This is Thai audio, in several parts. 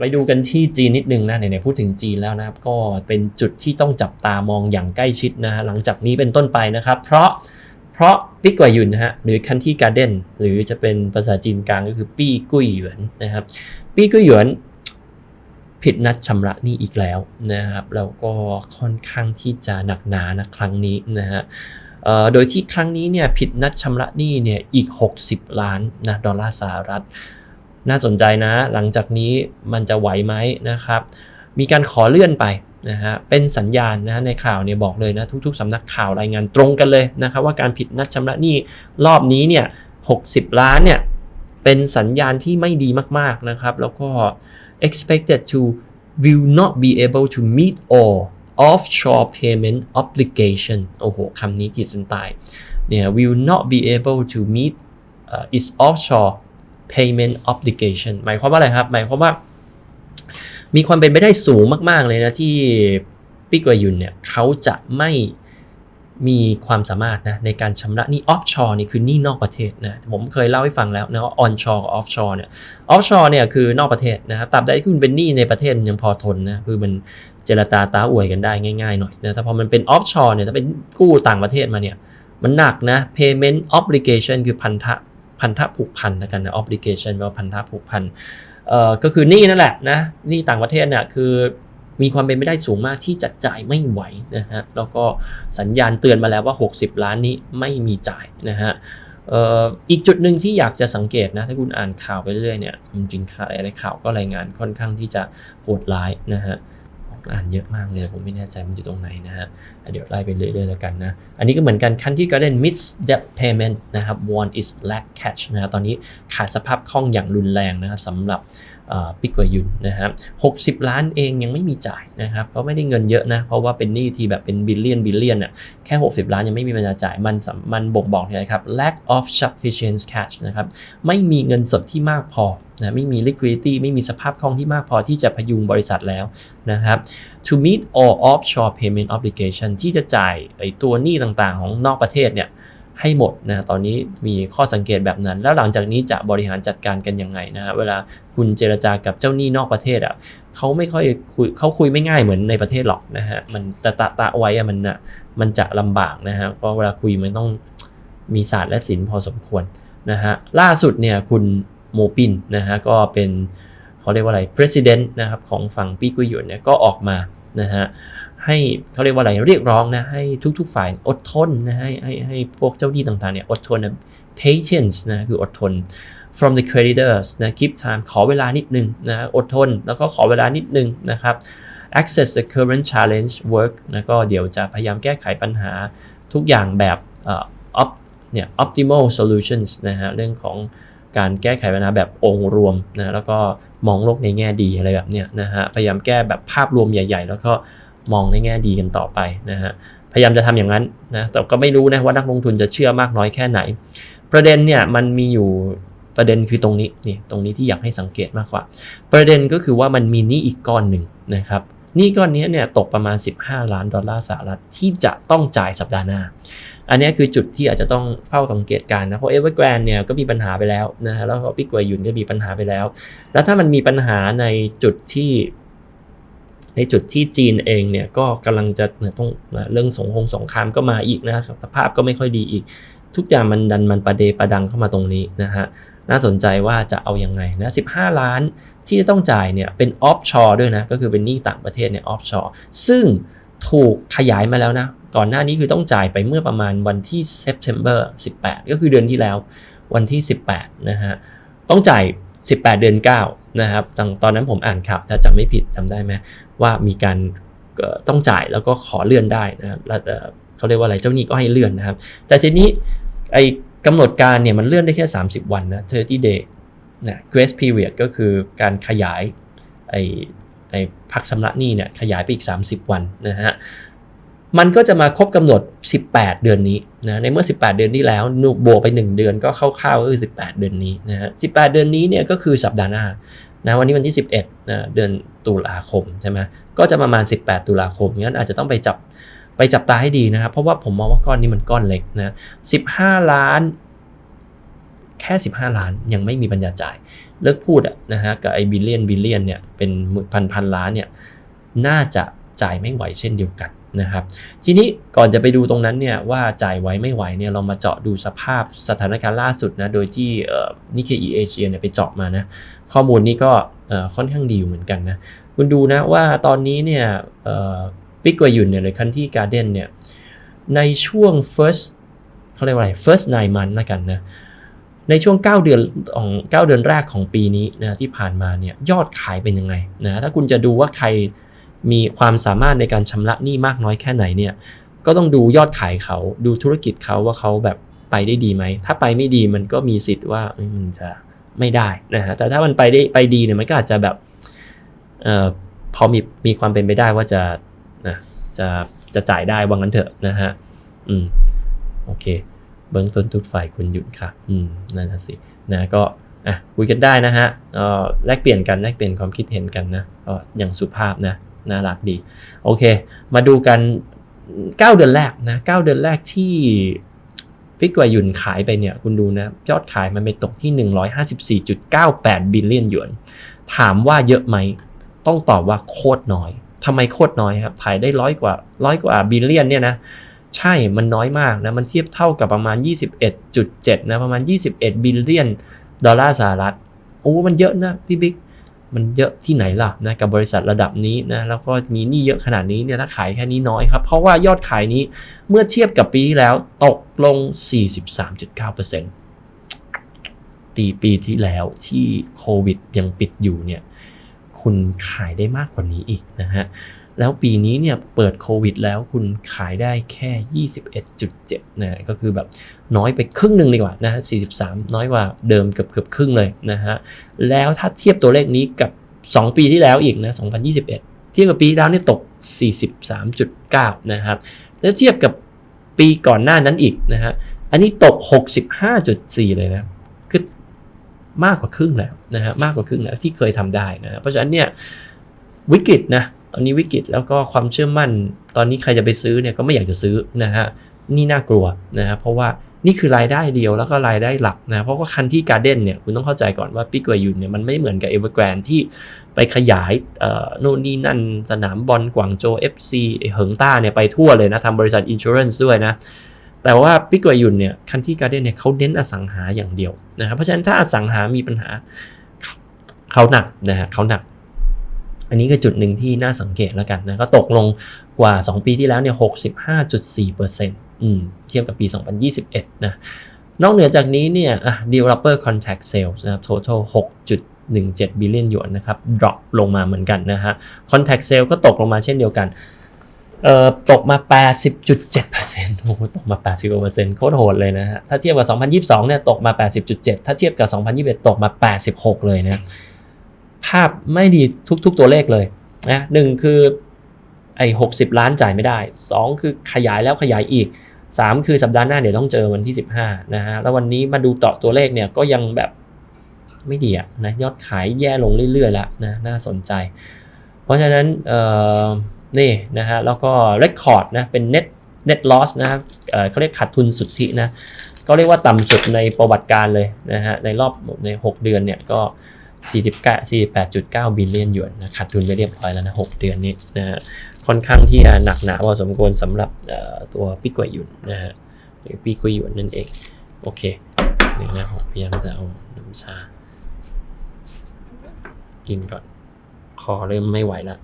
ไปดูกันที่จีนนิดนึงนะไหนๆพูดถึงจีนแล้วนะครับ ก็เป็นจุดที่ต้องจับตามองอย่างใกล้ชิดนะฮะหลังจากนี้เป็นต้นไปนะครับ เพราะเพราะปี้กวยหยุนนะฮะหรือคันที่การ์เด้นหรือจะเป็นภาษาจีนกลางก็คือปี้กุ้ยหยวนนะครับ ปี้กุ้ยหยวนผิดนัดชำระหนี้อีกแล้วนะครับแล้วก็ค่อนข้างที่จะหนักหนานะครั้งนี้นะฮะโดยที่ครั้งนี้เนี่ยผิดนัดชำระหนี้เนี่ยอีก 60 ล้านนะดอลลาร์สหรัฐ น่าสนใจนะ หลังจากนี้มันจะไหวไหมนะครับ มีการขอเลื่อนไปนะฮะเป็นสัญญาณนะในข่าวเนี่ยบอกเลยนะทุกๆสำนักข่าวรายงานตรงกันเลยนะครับว่าการผิดนัดชำระหนี้รอบนี้เนี่ย60 ล้านเนี่ยเป็นสัญญาณที่ไม่ดีมากๆนะครับ แล้วก็ expected to will not be able to meet all offshore payment obligation โอ้โหคำนี้ขีดเส้นใต้เนี่ย will not be able to meet uh, its offshore payment obligation หมายความว่าอะไรครับ หมายความว่า มีความเป็นไปได้สูงมากๆเลยนะที่ปิกวายุนเนี่ยเขาจะไม่มีความสามารถนะในการชำระหนี้ offshore นี่คือหนี้นอกประเทศนะผมเคยเล่าให้ฟังแล้วนะว่า onshore กับ offshore เนี่ย offshore เนี่ยคือนอกประเทศนะครับตราบใดที่คุณเป็นหนี้ในประเทศยังพอทนนะคือมันเจรจาตาอวยกันได้ง่ายๆหน่อยนะแต่พอมันเป็น offshore เนี่ยถ้าเป็นกู้ต่างประเทศมาเนี่ยมันหนักนะ payment obligation คือพันธะ พันธะผูกพันแล้วกันนะ obligation แปลว่าพันธะผูกพันเอ่อก็คือหนี้นั่นแหละนะหนี้ต่างประเทศเนี่ยคือมีความเป็นไปได้สูงมากที่จะจ่ายไม่ไหวนะฮะแล้วก็สัญญาณเตือนมาแล้วว่า 60 ล้านนี้ไม่มีจ่ายนะฮะอีกจุดหนึ่งที่อยากจะสังเกตนะถ้าคุณอ่านข่าวไปเรื่อยเนี่ยจริงๆข่าวอะไรข่าวก็รายงานค่อนข้างที่จะโหดร้ายนะฮะ อ่านเยอะมากเลยผมไม่แน่ใจมันอยู่ตรงไหนนะฮะเดี๋ยวไล่ไปเรื่อยๆแล้วกันนะ อันนี้ก็เหมือนกันขั้นที่ก็ได้ mid debt payment นะครับ one is lack cash นะฮะตอนนี้ขาดสภาพคล่องอย่างรุนแรงนะครับสำหรับ ปิกวยุนนะครับ60ล้านเองยังไม่มีจ่ายนะครับก็ไม่ได้เงินเยอะนะ เพราะว่าเป็นหนี้ที่แบบเป็นบิลเลียนบิลเลียนอะแค่ 60 ล้านยังไม่มีปัญญาจ่าย มันมันบ่งบอกเลยครับ lack of sufficient cash นะครับไม่มีเงินสดที่มากพอนะไม่มี liquidity ไม่มีสภาพคล่องที่มากพอที่จะพยุงบริษัทแล้วนะครับ to meet all offshore payment obligation ที่จะจ่ายไอตัวหนี้ต่างๆ ของนอกประเทศเนี่ย ให้หมดนะตอนนี้มีข้อสังเกตแบบนั้น แล้วหลังจากนี้จะบริหารจัดการกันยังไงนะฮะเวลาคุณเจรจากับเจ้าหนี้นอกประเทศอะเขาไม่ค่อยคุยเขาคุยไม่ง่ายเหมือนในประเทศหรอกนะฮะมันตะตะตะไว้อะมันอะมันจะลำบากนะฮะเพราะเวลาคุยมันต้องมีศาสตร์และศิลป์พอสมควรนะฮะล่าสุดเนี่ยคุณโมปินนะฮะก็เป็นเขาเรียกว่าอะไร president นะครับของฝั่งปีกุยหยวนเนี่ยก็ออกมานะฮะ ให้เขาเรียกว่าอะไรเรียกร้องนะให้ทุกๆฝ่ายอดทนนะให้ให้ให้พวกเจ้าหนี้ต่างๆเนี่ยอดทนนะ patience นะคืออดทน from the creditors นะ keep time ขอเวลานิดนึงนะอดทน แล้วก็ขอเวลานิดนึงนะครับ access the current challenge work นะก็เดี๋ยวจะพยายามแก้ไขปัญหาทุกอย่างแบบเอ่อ op เนี่ย optimal solutions นะฮะเรื่องของการแก้ไขปัญหาแบบองค์รวมนะแล้วก็มองโลกในแง่ดีอะไรแบบเนี้ยนะฮะพยายามแก้แบบภาพรวมใหญ่ ๆ แล้วก็ มองในแง่ดีกันต่อไปนะฮะพยายามจะทำอย่างนั้นนะแต่ก็ไม่รู้นะว่านักลงทุนจะเชื่อมากน้อยแค่ไหน ประเด็นเนี่ยมันมีอยู่ประเด็นคือตรงนี้นี่ตรงนี้ที่อยากให้สังเกตมากกว่า ประเด็นก็คือว่ามันมีหนี้อีกก้อนหนึ่งนะครับหนี้ก้อนนี้เนี่ยตกประมาณ 15 ล้านดอลลาร์สหรัฐที่จะต้องจ่ายสัปดาห์หน้า อันนี้คือจุดที่อาจจะต้องเฝ้าสังเกตการณ์นะ เพราะเอเวอร์แกรนเนี่ยก็มีปัญหาไปแล้วนะฮะแล้วก็ปิกวยยุนก็มีปัญหาไปแล้ว แล้วถ้ามันมีปัญหาในจุดที่ ในจุดที่จีนเองเนี่ยก็กำลังจะต้องเรื่องสงคงสงครามก็มาอีกนะครับสภาพก็ไม่ค่อยดีอีก ทุกอย่างมันดันมันประเดประดังเข้ามาตรงนี้นะฮะน่าสนใจว่าจะเอาอยัางไงนะ15 ล้านที่จะต้องจ่ายเนี่ยเป็นออฟชอร์ด้วยนะก็คือเป็นหนี้ต่างประเทศเนี่ยออฟชอร์ซึ่งถูกขยายมาแล้วนะ ก่อนหน้านี้คือต้องจ่ายไปเมื่อประมาณวันที่ September 18 ก็คือเดือนที่แล้ววันที่ 18 นะฮะ ต้องจ่าย 18 เดือน 9 นะครับตอนนั้นผมอ่านข่าวถ้าจำไม่ผิดจำได้ไหม ว่ามีการต้องจ่ายแล้วก็ขอเลื่อนได้นะครับแล้วเขาเรียกว่าอะไรเจ้าหนี้ก็ให้เลื่อนนะครับ แต่ทีนี้ไอ้กำหนดการเนี่ยมันเลื่อนได้แค่ 30 วันนะ30 day นะ grace period ก็คือการขยายไอ้ไอ้พักชำระหนี้เนี่ยขยายไปอีก 30 วันนะฮะมันก็จะมาครบกำหนด 18 เดือนนี้นะในเมื่อ 18 เดือนที่แล้วนุบวกไป 1 เดือนก็คร่าๆก็คือ 18 เดือนนี้นะฮะ18 เดือนนี้เนี่ยก็คือสัปดาห์หน้า นะวันนี้วันที่ 11นะเดือนตุลาคมใช่ไหมก็จะประมาณ 18 ตุลาคมงั้นอาจจะต้องไปจับไปจับตาให้ดีนะครับ เพราะว่าผมมองว่าก้อนนี้มันก้อนเล็กนะ15 ล้าน แค่ 15 ล้านยังไม่มีปัญญาจ่าย เลิกพูดอะนะฮะกับไอ้บิลเลียนบิลเลียนเนี่ยเป็นพันพันล้านเนี่ยน่าจะจ่ายไม่ไหวเช่นเดียวกันนะครับ ทีนี้ก่อนจะไปดูตรงนั้นเนี่ยว่าจ่ายไหวไม่ไหวเนี่ยเรามาเจาะดูสภาพสถานการณ์ล่าสุดนะโดยที่นิเคอีเอเชียเนี่ยไปเจาะมานะ ข้อมูลนี้ก็ค่อนข้างดีอยู่เหมือนกันนะ คุณดูนะว่าตอนนี้เนี่ยปิกกวยุนเนี่ยหรือคันที่การ์เด้นเนี่ยในช่วง first เขาเรียกว่าอะไร first nine month นะกันนะในช่วง 9 เดือนของ9เดือนแรกของปีนี้นะที่ผ่านมาเนี่ยยอดขายเป็นยังไงนะถ้าคุณจะดูว่าใครมีความสามารถในการชำระหนี้มากน้อยแค่ไหนเนี่ยก็ต้องดูยอดขายเขาดูธุรกิจเขาว่าเขาแบบไปได้ดีไหม ถ้าไปไม่ดีมันก็มีสิทธิ์ว่ามันจะ ไม่ได้นะฮะแต่ถ้ามันไปได้ไปดีเนี่ยมันก็อาจจะแบบเอ่อพอมีมีความเป็นไปได้ว่าจะนะจะจะจ่ายได้ว่างั้นเถอะนะฮะอืมโอเค เบื้องต้นทุกฝ่ายคุณหยุดค่ะ อืมนั่นนะสินะก็อะคุยกันได้นะฮะเอ่อแลกเปลี่ยนกันแลกเปลี่ยนความคิดเห็นกันนะก็อย่างสุภาพนะน่ารักดี โอเค มาดูกัน 9 เดือนแรกนะ9เดือนแรกที่ ฟิกวายุนขายไปเนี่ยคุณดูนะยอดขายมันไปตกที่ 154.98 บิลเลียนหยวน ถามว่าเยอะไหม ต้องตอบว่าโคตรน้อยทำไมโคตรน้อยครับขายได้ร้อยกว่าร้อยกว่าบิลเลียนเนี่ยนะใช่มันน้อยมากนะมันเทียบเท่ากับประมาณ 21.7 นะประมาณ 21 บิลเลียนดอลลาร์สหรัฐโอ้มันเยอะนะพี่บิ๊ก มันเยอะที่ไหนล่ะนะกับบริษัทระดับนี้นะแล้วก็มีหนี้เยอะขนาดนี้เนี่ยถ้าขายแค่นี้น้อยครับ เพราะว่ายอดขายนี้เมื่อเทียบกับปีที่แล้วตกลง 43.9%ปีปีที่แล้วที่โควิดยังปิดอยู่เนี่ยคุณขายได้มากกว่านี้อีกนะฮะ แล้วปีนี้เนี่ยเปิดโควิดแล้วคุณขายได้แค่ 21.7นะก็คือแบบน้อยไปครึ่งหนึ่งดีกว่านะฮะ43 น้อยกว่าเดิมเกือบเกือบครึ่งเลยนะฮะแล้วถ้าเทียบตัวเลขนี้กับ 2 ปีที่แล้วอีกนะ 2021 เทียบกับปีแล้วนี่ตก 43.9 นะครับ แล้วเทียบกับปีก่อนหน้านั้นอีกนะฮะอันนี้ตก 65.4 เลยนะคือมากกว่าครึ่งแล้วนะฮะมากกว่าครึ่งแล้วที่เคยทำได้นะเพราะฉะนั้นเนี่ยวิกฤตนะ ตอนนี้วิกฤตแล้วก็ความเชื่อมั่น ตอนนี้ใครจะไปซื้อเนี่ยก็ไม่อยากจะซื้อนะฮะนี่น่ากลัวนะฮะเพราะว่านี่คือรายได้เดียวแล้วก็รายได้หลักนะเพราะว่าคันที่การ์เด้นเนี่ยคุณต้องเข้าใจก่อนว่าปิกวายุนเนี่ยมันไม่เหมือนกับเอเวอร์แกรนที่ไปขยายเอ่อโน่นนี่นั่น สนามบอลกวางโจเอฟซีเหิงต้าเนี่ยไปทั่วเลยนะทำบริษัทอินชูเรนส์ด้วยนะแต่ว่าปิกวายุนเนี่ยคันที่การ์เด้นเนี่ยเขาเน้นอสังหาอย่างเดียวนะครับเพราะฉะนั้นถ้าอสังหามีปัญหาเขาหนักนะฮะเขาหนัก อันนี้ก็จุดหนึ่งที่น่าสังเกตแล้วกันนะก็ตกลงกว่า 2 ปีที่แล้วเนี่ย65.4%อืมเทียบกับปี 2021 นะ นอกเหนือจากนี้เนี่ยอะ developer contract sales นะครับ total 6.17 billion หยวนนะครับ drop ลงมาเหมือนกันนะฮะ contract sales ก็ตกลงมาเช่นเดียวกันเอ่อตกมา 80.7%โอ้โหตกมา 80%โคตรโหดเลยนะฮะ ถ้าเทียบกับ 2022 เนี่ย ตกมา 80.7 ถ้าเทียบกับ 2021 ตกมา 86 เลยนะ ภาพไม่ดีทุก ๆ ตัวเลขเลยนะหนึ่งคือไอ้หกสิบล้านจ่ายไม่ได้ 2 คือขยายแล้วขยายอีก 3 คือสัปดาห์หน้าเดี๋ยวต้องเจอวันที่ 15นะฮะแล้ววันนี้มาดูต่อตัวเลขเนี่ยก็ยังแบบไม่ดีอะนะยอดขายแย่ลงเรื่อยๆแล้วนะน่าสนใจ เพราะฉะนั้นเอ่อนี่นะฮะแล้วก็ Record นะเป็น net net loss นะเเขาเรียกขาดทุนสุทธินะก็เรียกว่าต่ำสุดในประวัติการเลยนะฮะในรอบใน 6 เดือนเนี่ยก็ 48.9 บิลเลียนหยวนนะขาดทุนไปเรียบร้อยแล้วนะ 6 เดือนนี้นะฮะค่อนข้างที่จะหนักหนาพอสมควรสำหรับตัวปิกวยหยุนนะฮะหรือปิกวยหยวนนั่นเอง โอเคนี่นะผมพยายามจะเอาน้ำชา กินก่อน คอเริ่มไม่ไหวแล้ว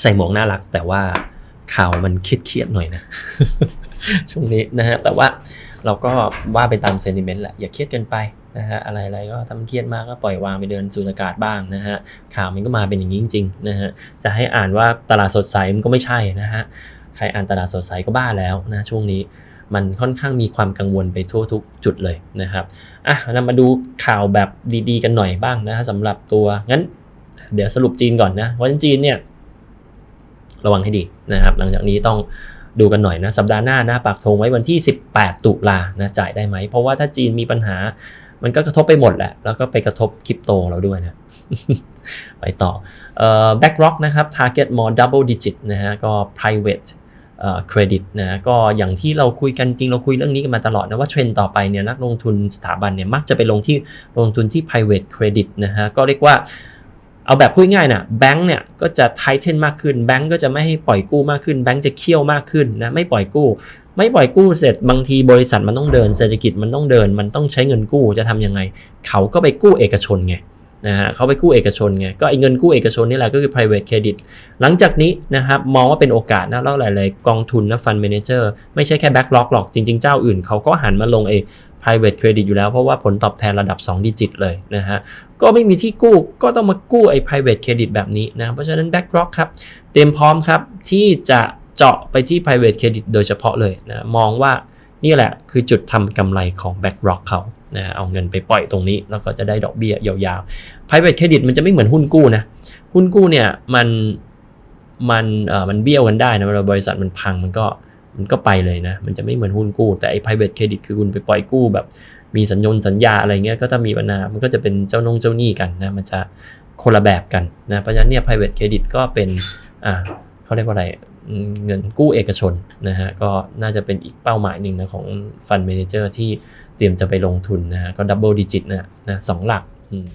ใส่หมวกน่ารัก แต่ว่าข่าวมันเครียดๆหน่อยนะ ช่วงนี้นะฮะ แต่ว่าเราก็ว่าไปตามเซนิเมนต์แหละ อย่าเครียดเกินไป นะฮะอะไรๆก็ทำเครียดมากก็ปล่อยวางไปเดินสูดอากาศบ้างนะฮะข่าวมันก็มาเป็นอย่างนี้จริงๆนะฮะจะให้อ่านว่าตลาดสดใสมันก็ไม่ใช่นะฮะใครอ่านตลาดสดใสก็บ้าแล้วนะช่วงนี้มันค่อนข้างมีความกังวลไปทั่วทุกจุดเลยนะครับอะนำมาดูข่าวแบบดีๆ กันหน่อยบ้างนะฮะสำหรับตัวงั้น เดี๋ยวสรุปจีนก่อนนะเพราะจีนเนี่ยระวังให้ดีนะครับ หลังจากนี้ต้องดูกันหน่อยนะ สัปดาห์หน้านะปักธงไว้วันที่ 18 ตุลานะจ่ายได้ไหม เพราะว่าถ้าจีนมีปัญหา มันก็กระทบไปหมดแหละ แล้วก็ไปกระทบคริปโตเราด้วยนะ ไปต่อเอ่อ BlackRock นะครับ Target more double digit นะฮะ ก็ private เครดิตนะก็อย่างที่เราคุยกันจริงเราคุยเรื่องนี้กันมาตลอดนะว่าเทรนต่อไปเนี่ยนักลงทุนสถาบันเนี่ยมักจะไปลงที่ลงทุนที่ private credit นะฮะก็เรียกว่า เอาแบบพูดง่ายนะแบงก์เนี่ยก็จะไทเทนมากขึ้นแบงก์ก็จะไม่ให้ปล่อยกู้มากขึ้นแบงก์จะเคี่ยวมากขึ้นนะไม่ปล่อยกู้ ไม่ปล่อยกู้เสร็จบางทีบริษัทมันต้องเดินเศรษฐกิจมันต้องเดิน มันต้องใช้เงินกู้จะทำยังไง เขาก็ไปกู้เอกชนไงนะฮะเขาไปกู้เอกชนไงก็ไอ้เงินกู้เอกชนนี่แหละก็คือ private credit หลังจากนี้นะครับมองว่าเป็นโอกาสนะแล้วหลาย ๆ กองทุนนะ fund manager ไม่ใช่แค่ backlog หรอกจริง ๆ เจ้าอื่นเขาก็หันมาลงไอ้ private credit อยู่แล้ว เพราะว่าผลตอบแทนระดับ 2 ดิจิตเลยนะฮะ ก็ไม่มีที่กู้ก็ต้องมากู้ไอ้ private credit แบบนี้นะ เพราะฉะนั้น backlog ครับ เตรียมพร้อมครับ ที่จะเจาะไปที่ private credit โดยเฉพาะเลยนะมองว่านี่แหละคือจุดทำกำไรของ BlackRock เขานะเอาเงินไปปล่อยตรงนี้ แล้วก็จะได้ดอกเบี้ยยาวๆ private credit มันจะไม่เหมือนหุ้นกู้นะ หุ้นกู้เนี่ยมันมันเออมันเบี้ยวกันได้นะเวลาบริษัทมันพังมันก็ มันก็ไปเลยนะ มันจะไม่เหมือนหุ้นกู้ แต่ไอ้ private credit คือคุณไปปล่อยกู้แบบมีสัญญงสัญญาอะไรเงี้ยก็ถ้ามีปัญหามันก็จะเป็นเจ้านงเจ้าหนี้กันนะมันจะคนละแบบกันนะเพราะฉะนั้นเนี่ย private credit ก็เป็นอ่าเขาเรียกว่าอะไรเงินกู้เอกชนนะฮะก็น่าจะเป็นอีกเป้าหมายหนึ่งนะของ fund manager ที่เตรียมจะไปลงทุนนะฮะก็ดับเบิลดิจิตนะนะสองหลักอืม